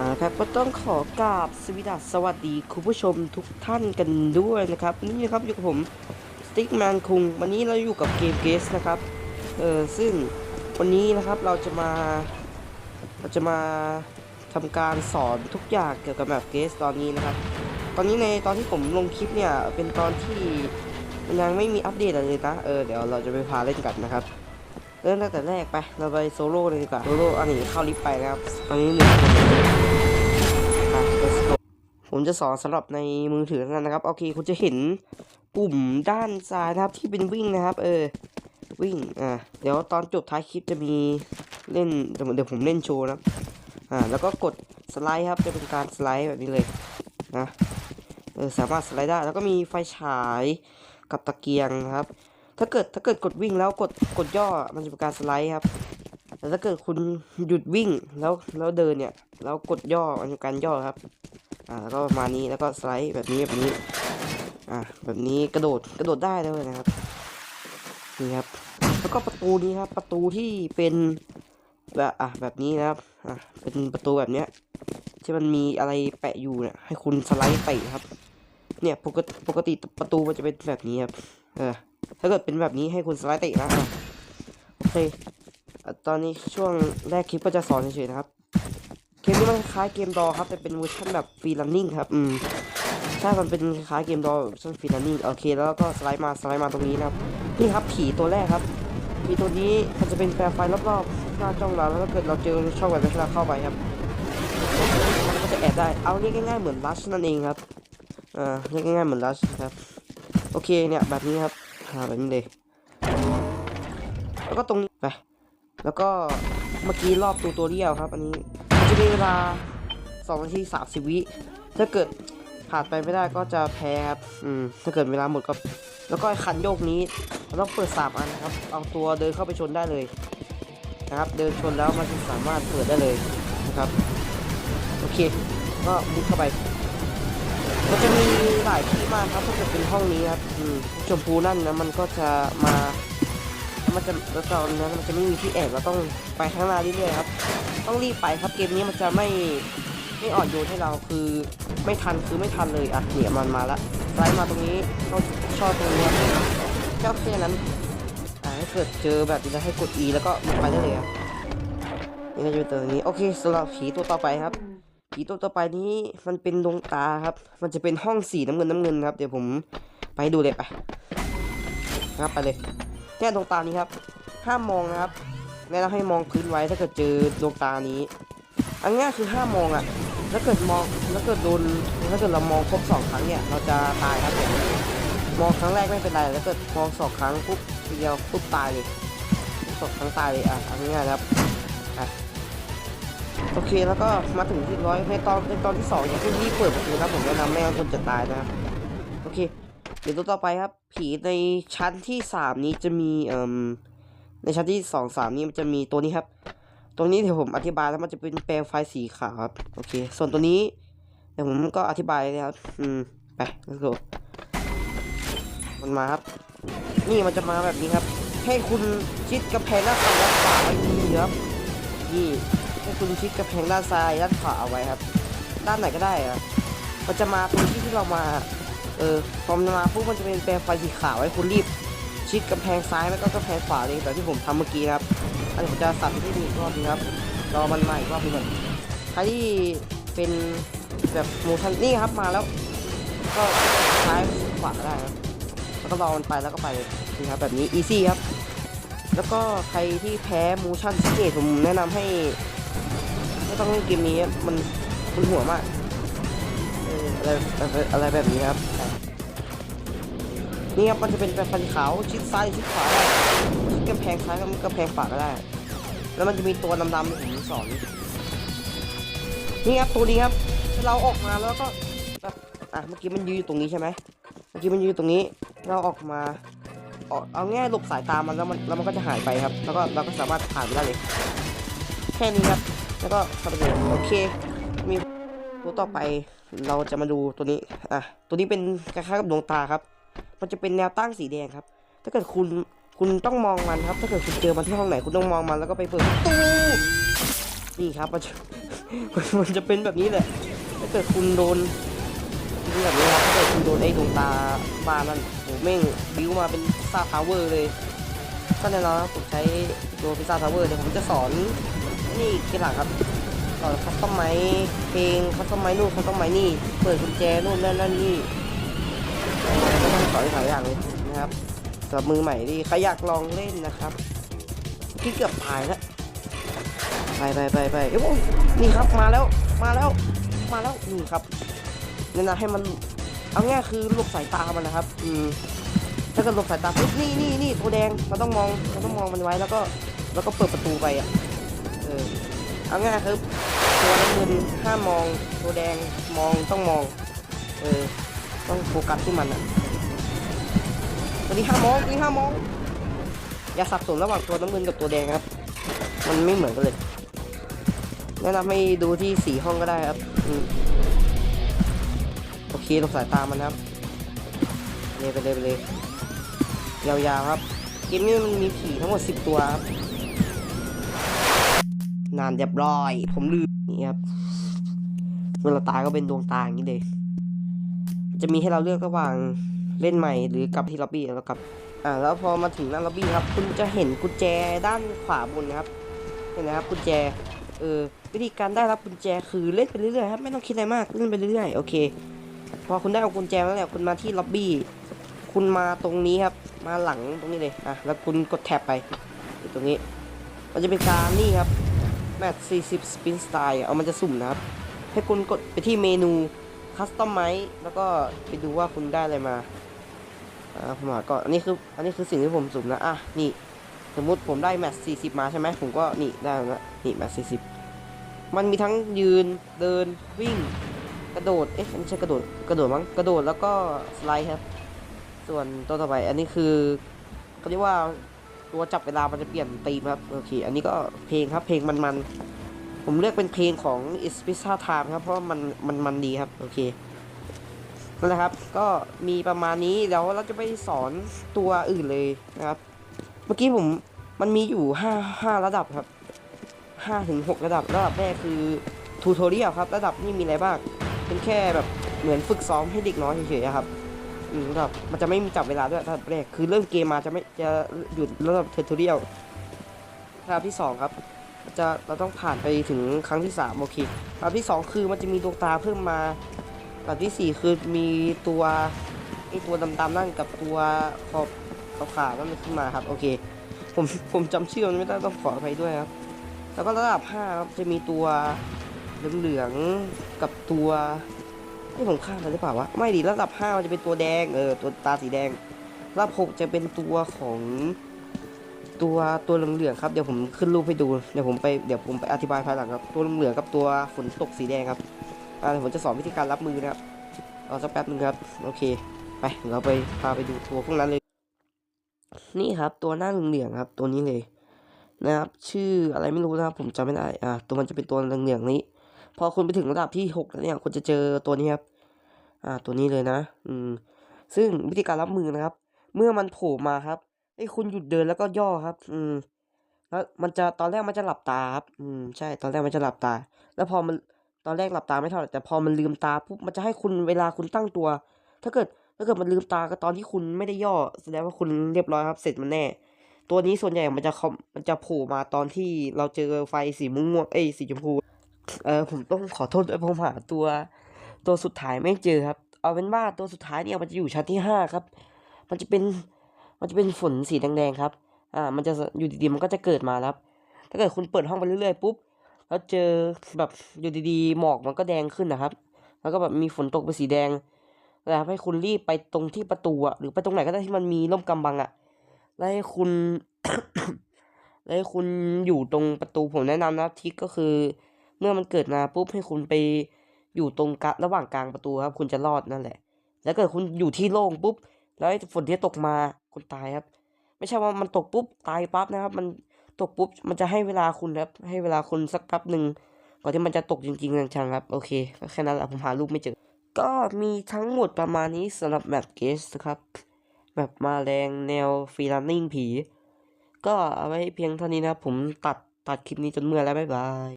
่าครับก็ต้องขอกราบสวสดัสสวัสดีคุณผู้ชมทุกท่านกันด้วยนะครับ นี่นะครับอยู่กับผมสติ๊กแมนคุงวันนี้เราอยู่กับเกมเกสนะครับเออซึ่งวันนี้นะครับเราจะมาเราจะมาทำการสอนทุกอย่างเกี่ยวกับแบบเกสตอนนี้นะครับ ตอนนี้ในตอนที่ผมลงคลิปเนี่ยเป็นตอนที่มันยังไม่มีอัปเดตอะไรเลยนะเออเดี๋ยวเราจะไปพาเล่นกันนะครับเริ่มตั้งแต่แรกไป เราไปโซโล่เลยดีกว่า โซโล่อันนี้เข้าลิฟต์ไปนะครับ อันนี้หนึ่งคนไป let's go ผมจะสอนสำหรับในมือถือแล้นนะครับ โอเคคุณจะเห็นปุ่มด้านซ้ายนะครับที่เป็นวิ่งนะครับ เออ วิ่ง อ่า เดี๋ยวตอนจบท้ายคลิปจะมีเล่นเดี๋ยวผมเล่นโชว์นะครับอ่า แล้วก็กดสไลด์ครับจะเป็นการสไลด์แบบนี้เลยนะ เออสามารถสไลด์ได้ แล้วก็มีไฟฉายกับตะเกียงครับ ถ้าเกิดถ้าเกิดกดวิ่งแล้วกดกดย่อมันจะเป็นการสไลด์ครับ แต่ถ้าเกิดคุณหยุดวิ่งแล้วแล้วเดินเนี่ย แล้วกดย่อมันการย่อครับ อ่าแล้วก็ประมาณนี้แล้วก็สไลด์แบบนี้แบบนี้ อ่าแบบนี้กระโดดกระโดดได้ด้วยนะครับนี่ครับ แล้วก็ประตูนี้ครับ ประตูที่เป็นแบบอะแบบนี้นะครับอะเป็นประตูแบบเนี้ยที่มันมีอะไรแปะอยู่เนี่ยให้คุณสไลด์ไปครับ เนี่ยปกติปกติประตูมันจะเป็นแบบนี้ครับเออถ้าเกิดเป็นแบบนี้ให้คุณสไลด์เตะนะโอเค ตอนนี้ช่วงแรกคลิปก็จะสอนเฉยๆนะครับ เกมนี้มันคล้ายเกมดอครับ แต่เป็นเวอร์ชันแบบฟรีลันนิ่งครับอืมใช่มันเป็นคล้ายเกมดอเวอร์ชันฟรีลันนิ่งโอเค แล้วก็สไลด์มาสไลด์มาตรงนี้นะครับนี่ครับผีตัวแรกครับผีตัวนี้มันจะเป็นแปรไฟรอบๆหน้าจ้องเราแล้วถ้าเกิดเราเจอช่องแบบนี้เราเข้าไปครับมันก็จะแอบได้เอาเรียกง่ายๆเหมือนลัชนั่นเองครับอ่าเรียกง่ายๆเหมือนลัชครับโอเคเนี่ยแบบนี้ครับหาแบบนี้เลยแล้วก็ตรงนี้ไป แล้วก็เมื่อกี้รอบตูตัวเรียวครับ อันนี้จะมีเวลา2นาที30 วิถ้าเกิดผ่านไปไม่ได้ก็จะแพ้ครับอืมถ้าเกิดเวลาหมดก็ แล้วก็ไอคันโยกนี้เราต้องเปิดสามอันนะครับ เอาตัวเดินเข้าไปชนได้เลยนะครับ เดินชนแล้วมันจะสามารถเปิดได้เลยนะครับ โอเค ก็มุดเข้าไป มันจะมีหลายที่มากครับถ้าเกิดเป็นห้องนี้ครับชมพูนั่นนะมันก็จะมา มันจะแล้วตอนนั้นมันจะไม่มีที่แอบเราต้องไปข้างหน้าเรื่อยๆครับ ต้องรีบไปครับเกมนี้มันจะไม่ไม่อ่อนโยนให้เราคือไม่ทันคือไม่ทันเลยอะเนี่ยมันมาละไลด์มาตรงนี้ต้องชอบตรงนี้ครับแค่นั้นอ่าถ้เกิดเจอแบบนี้แล้วให้กด E แล้วก็มันไปได้เลยครับนี่ก็จะเป็นตัวนี้โอเคสำหรับผีตัวต่อไปครับผีตัวต่อไปนี้มันเป็นดวงตาครับ มันจะเป็นห้องสีน้ำเงินน้ำเงินครับ เดี๋ยวผมไปดูเลยไปนะครับไปเลย แค่ดวงตานี้ครับห้ามมองนะครับแนะนำให้มองพื้นไว้ถ้าเกิดเจอดวงตานี้ อันง่ายคือห้ามมองอะถ้าเกิดมองถ้าเกิดโดนถ้าเกิดเรามองครบสองครั้งเนี่ยเราจะตายครับเนี่ยมองครั้งแรกไม่เป็นไรแล้วเกิดมองสองครั้งปุ๊บทีเดียวปุ๊บตายเลยสองครั้งตายเลยอะเอาง่ายๆนะครับอะโอเคแล้วก็มาถึงที่ร้อยในตอนในตอนที่สองอย่าเพิ่งรีบเปิดประตูนะผมแนะนำไม่งั้นคนจะตายนะครับโอเค เดี๋ยวตัวต่อไปครับ ผีในชั้นที่สามนี้จะมีเอ่มในชั้นที่สองสามนี้มันจะมีตัวนี้ครับ ตัวนี้เดี๋ยวผมอธิบายแล้วมันจะเป็นแปลงไฟสีขาวครับโอเค ส่วนตัวนี้เดี๋ยวผมก็อธิบายเลยครับ อืมไป let's go มันมาครับ นี่มันจะมาแบบนี้ครับ ให้คุณชิดกระแพงด้านซ้ายด้านขวาไว้ดีครับนี่ให้คุณชิดกระแพงด้านซ้ายด้านขวาเอาไว้ครับ ด้านไหนก็ได้อะมันจะมาตรงที่ที่เรามา เออพอมันมาปุ๊บมันจะเป็นแปลงไฟสีขาวให้คุณรีบ ชิดกำแพงซ้ายแล้วก็กำแพงขวาเลยแบบที่ผมทำเมื่อกี้นะครับอันนี้ผมจะสั่นที่ดูอีกรอบนึงครับรอมันมาอีกรอบนึงก่อนใครที่เป็นแบบโมชั่นนี่ครับมาแล้ว ก็ซ้ายขวาก็ได้ครับแล้วก็รอมันไปแล้วก็ไปเลยนี่ครับแบบนี้ easy ครับแล้วก็ใครที่แพ้ motion sickness ผมแนะนำให้ไม่ต้องเล่นเกมนี้มันมันหัวมากเอออะไรอะไรแบบนี้ครับ นี่ครับมันจะเป็นแบบฟันขาวชิดซ้ายชิดขวาได้ชิดกำแพงซ้ายกับกำแพงขวาก็ได้ แล้วมันจะมีตัวดำๆผมสอนนี่ครับตัวนี้ครับเราออกมาแล้วก็แบบอะเมื่อกี้มันยืนอยู่ตรงนี้ใช่ไหมเมื่อกี้มันยืนอยู่ตรงนี้ เราออกมาออกเอาง่ายหลบสายตามันแล้วมันแล้วมันก็จะหายไปครับ แล้วก็เราก็สามารถผ่านไปได้เลย แค่นี้ครับ แล้วก็เข้าไปเลยโอเค มีตัวต่อไปเราจะมาดูตัวนี้ อะ ตัวนี้เป็นคล้ายๆกับดวงตาครับ มันจะเป็นแนวตั้งสีแดงครับ ถ้าเกิดคุณคุณต้องมองมันครับ ถ้าเกิดคุณเจอมันที่ห้องไหนคุณต้องมองมันแล้วก็ไปเปิดประตูนี่ครับมันจะมันจะเป็นแบบนี้แหละถ้าเกิดคุณโดนแบบนี้ครับถ้าเกิดคุณโดนไอ้ดวงตาบานมันโหแม่งบิ้วมาเป็นซาพาวเวอร์เลยก็แน่นอนผมใช้ตัวพิซซ่าพาวเวอร์เดี๋ยวผมจะสอนนี่ทีหลังครับสอนคัสตอมไมเพลงคัสตอมไมนู่นคัสตอมไมนี่ เปิดกุญแจนู่นนั่นนั่นนี่ สอนหลายอย่างเลยนะครับสำหรับมือใหม่ที่ใครอยากลองเล่นนะครับเมื่อกี้เกือบตายแล้วไปไปไปไปเอ้ยโอ้ยนี่ครับมาแล้วมาแล้วมาแล้วนี่ครับเนี่ยนะให้มันเอาง่ายคือหลบสายตามันนะครับ อืมถ้าเกิดหลบสายตาปุ๊บนี่นี่นี่ตัวแดงเราต้องมองเราต้องมองมันไว้แล้วก็แล้วก็เปิดประตูไปอะเออเอาง่ายคือตัวน้ำเงินห้ามมองตัวแดงมองต้องมอง เออต้องโฟกัสที่มันอะ ตัวนี้ห้ามมองตัวนี้ห้ามมองอย่าสับสนระหว่างตัวน้ำเงินกับตัวแดงครับ มันไม่เหมือนกันเลยแนะนำให้ดูที่สีห้องก็ได้ครับอโอเคลงสายตามันครับเลยไปเลยไปเลยยาวๆครับเกมนี้มันมีผีทั้งหมด 10 ตัวครับนานเรียบร้อย ผมลืมนี่ครับเวลาตายก็เป็นดวงตาอย่างนี้เลย จะมีให้เราเลือกระหว่าง เล่นใหม่หรือกลับที่ล็อบบี้แล้วกับอ่าแล้วพอมาถึงหน้าล็อบบี้ครับ คุณจะเห็นกุญแจด้านขวาบนนะครับเห็นนะครับกุญแจเออวิธีการได้รับกุญแจคือเล่นไปเรื่อยๆครับไม่ต้องคิดอะไรมากเล่นไปเรื่อยๆโอเค พอคุณได้เอากุญแจแล้วเนี่ยคุณมาที่ล็อบบี้คุณมาตรงนี้ครับ มาหลังตรงนี้เลยอะแล้วคุณกดแท็บไปตรงนี้ มันจะเป็นการนี่ครับแมท40 spin style เอามันจะสุ่มนะครับ ให้คุณกดไปที่เมนู custom ไมแล้วก็ไปดูว่าคุณได้อะไรมา ผมหาก็อันนี้คืออันนี้คือสิ่งที่ผมสุ่มนะอะนี่สมมุติผมได้แมตช์40มาใช่ไหมผมก็นี่ได้แล้วนะนี่แมตช์40มันมีทั้งยืนเดินวิ่ง กระโดดเอ๊ะไม่ใช่กระโดดกระโดดมั้งกระโดดแล้วก็สไลด์ครับ ส่วนตัวต่อไปอันนี้คือเขาเรียกว่าตัวจับเวลามันจะเปลี่ยนตีมครับโอเคอันนี้ก็เพลงครับเพลงมันๆผมเลือกเป็นเพลงของ i s p i z a Time ครับเพราะมันมันมันดีครับโอเค นั่นแหละครับ ก็มีประมาณนี้เดี๋ยวเราจะไปสอนตัวอื่นเลยนะครับ เมื่อกี้ผมมันมีอยู่ห้าห้าระดับครับห้าถึงหกระดับระดับแรกคือทูทอเรียลครับ ระดับนี้มีอะไรบ้างเป็นแค่แบบเหมือนฝึกซ้อมให้เด็กน้อยเฉยๆครับอืมระดับมันจะไม่มีจับเวลาด้วยระดับแรกคือเริ่มเกมมาจะไม่จะหยุดระดับทูทอเรียลระดับที่สองครับจะเราต้องผ่านไปถึงครั้งที่สามโอเคระดับที่สองคือมันจะมีดวงตาเพิ่มมา ระดับที่สี่คือมีตัวไอตัวดำๆนั่นกับตัวขอบขาวขาวนั่นขึ้นมาครับ โอเค ผมผมจำชื่อมันไม่ได้ต้องขออภัยด้วยครับ แล้วก็ระดับ5ครับจะมีตัวเหลืองๆกับตัวนี่ผมข้ามไปหรือเปล่าวะไม่ดิระดับ5มันจะเป็นตัวแดงเออตัวตาสีแดงระดับ6จะเป็นตัวของตัวตัวเหลืองๆครับเดี๋ยวผมขึ้นรูปให้ดูเดี๋ยวผมไปเดี๋ยวผมไปอธิบายภายหลังครับตัวเหลืองๆกับตัวฝนตกสีแดงครับ อ่าผมจะสอนวิธีการรับมือนะครับรอสักแป๊บนึงครับ โอเค ไป เราไปพาไปดูตัวพวกนั้นเลย นี่ครับ ตัวหน้าเหลืองๆครับ ตัวนี้เลยนะครับ ชื่ออะไรไม่รู้นะครับ ผมจำไม่ได้ อ่า ตัวมันจะเป็นตัวเหลืองๆนี้ พอคุณไปถึงระดับที่หกแล้วเนี่ย คุณจะเจอตัวนี้ครับ อ่า ตัวนี้เลยนะ อืม ซึ่งวิธีการรับมือนะครับ เมื่อมันโผล่มาครับไอ้คุณหยุดเดินแล้วก็ย่อครับ อืม แล้วมันจะตอนแรกมันจะหลับตาครับ อืม ใช่ ตอนแรกมันจะหลับตา แล้วพอมัน ตอนแรกหลับตาไม่เท่าไหร่แต่พอมันลืมตาปุ๊บมันจะให้คุณเวลาคุณตั้งตัว ถ้าเกิดถ้าเกิดมันลืมตาก็ตอนที่คุณไม่ได้ย่อ แสดงว่าคุณเรียบร้อยครับ เสร็จมันแน่ ตัวนี้ส่วนใหญ่มันจะมันจะโผล่มาตอนที่เราเจอไฟสีม่วงเอ้สีชมพูเออผมต้องขอโทษด้วยผมหาตัว ตัวสุดท้ายไม่เจอครับ เอาเป็นว่าตัวสุดท้ายเนี่ยมันจะอยู่ชั้นที่ห้าครับ มันจะเป็นมันจะเป็นฝนสีแดงๆครับ อ่า มันจะอยู่ดีๆมันก็จะเกิดมาครับ ถ้าเกิดคุณเปิดห้องไปเรื่อยๆปุ๊บ แล้วเจอแบบอยู่ดีๆ หมอกมันก็แดงขึ้นนะครับ แล้วก็แบบมีฝนตกเป็นสีแดงแล้วให้คุณรีบไปตรงที่ประตูอะหรือไปตรงไหนก็ได้ที่มันมีร่มกำบังอะแล้วให้คุณ แล้วให้คุณอยู่ตรงประตูผมแนะนำนะทิกก็คือ เมื่อมันเกิดมาปุ๊บให้คุณไปอยู่ตรงกะระหว่างกลางประตูครับ คุณจะรอดนั่นแหละ แล้วเกิดคุณอยู่ที่โล่งปุ๊บ แล้วไอ้ฝนที่ตกมาคุณตายครับ ไม่ใช่ว่ามันตกปุ๊บตายปั๊บนะครับ มัน ตกปุ๊บมันจะให้เวลาคุณครับ ให้เวลาคุณสักแป๊บหนึ่งก่อนที่มันจะตกจริงๆจังๆครับ โอเคก็แค่นั้นแหละผมหารูปไม่เจอ ก็มีทั้งหมดประมาณนี้สำหรับแมปเกสครับแบบมาแรงแนวฟรีลันนิ่งผี ก็เอาไว้เพียงเท่านี้นะครับผมตัดตัดคลิปนี้จนเมื่อแล้ว บ๊ายบาย